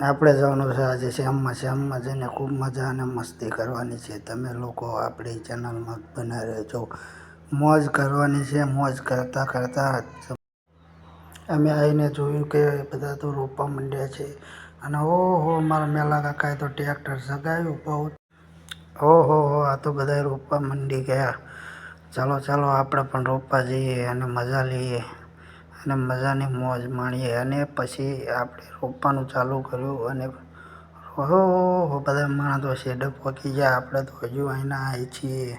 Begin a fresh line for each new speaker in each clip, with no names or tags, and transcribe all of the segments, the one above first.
આપણે જવાનું છે આજે શ્યામમાં. શ્યામમાં જઈને ખૂબ મજા અને મસ્તી કરવાની છે. તમે લોકો આપણી ચેનલમાં બના રહેજો. મોજ કરવાની છે, મોજ કરતાં કરતાં અમે આવીને જોયું કે બધા તો રોપા માંડ્યા છે. અને ઓહો મારા મેલા કાકાએ તો ટ્રેક્ટર સગાવ્યું બહુ. ઓહો હો આ તો બધા રોપા માંડી ગયા. ચાલો ચાલો, આપણે પણ રોપા જઈએ અને મજા લઈએ. અને મજાની મોજ માણીએ અને પછી આપણે રોપવાનું ચાલુ કર્યું અને ઓહો બધા માણસ તો શેડે પકી ગયા. આપણે તો હજુ અહીંના આવી છીએ.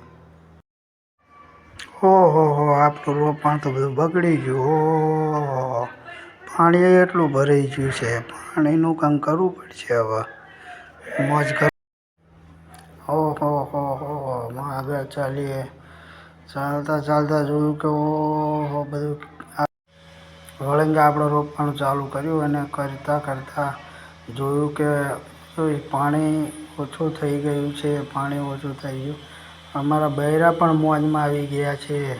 ઓહો, હો, આપણું રોપાણ તો બધું બગડી ગયું. ઓહો પાણી એટલું ભરાઈ ગયું છે. પાણીનું કામ કરવું પડશે હવે. મોજ કર ઓહો, હો હો આગળ ચાલીએ. ચાલતા ચાલતા જોયું કે ઓહો, બધું વળંગા આપણે રોપવાનું ચાલુ કર્યું અને કરતાં કરતાં જોયું કે પાણી ઓછું થઈ ગયું છે, પાણી ઓછું થઈ ગયું. અમારા બૈરા પણ મોજમાં આવી ગયા છે.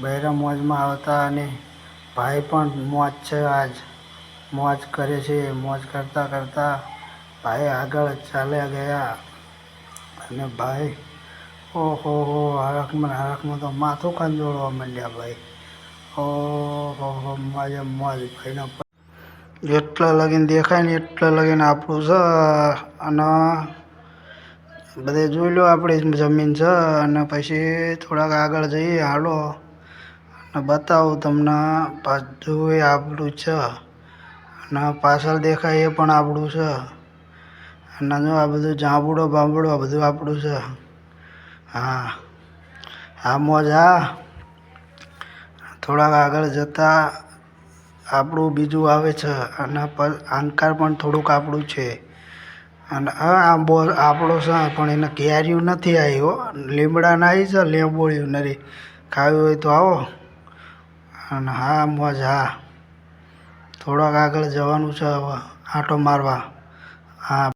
બૈરા મોજમાં આવતા અને ભાઈ પણ મોજ છે આજ. મોજ કરે છે. મોજ કરતાં કરતાં ભાઈ આગળ ચાલ્યા ગયા અને ભાઈ, ઓહો, હો, હરખમાં હરખમાં તો માથું કંજોળવા માંડ્યા ભાઈ. ઓહો ભાઈના જેટલા લગીને દેખાય ને એટલા લગીને આપણું છે. અને બધે જોઈ લો આપણી જમીન છે. અને પછી થોડાક આગળ જઈએ, હાલો. અને બતાવું તમને બધું એ આપણું છે. અને પાછળ દેખાય એ પણ આપણું છે. અને જો આ બધું જાંબુડો બાંબુડો બધું આપણું છે. હા. હા, મોજ. હા થોડાક આગળ જતાં આપણું બીજું આવે છે અને પર આંકાર પણ થોડુંક આપણું છે. અને આ આંબો આપણો છે, પણ એને કેરીયું નથી આવી હો લીમડાના આવી છે, લીંબોળિયું નથી ખાવી હોય તો આવો. અને હા, મોજ, હા. થોડાક આગળ જવાનું છે હવે. આંટો મારવા. હા.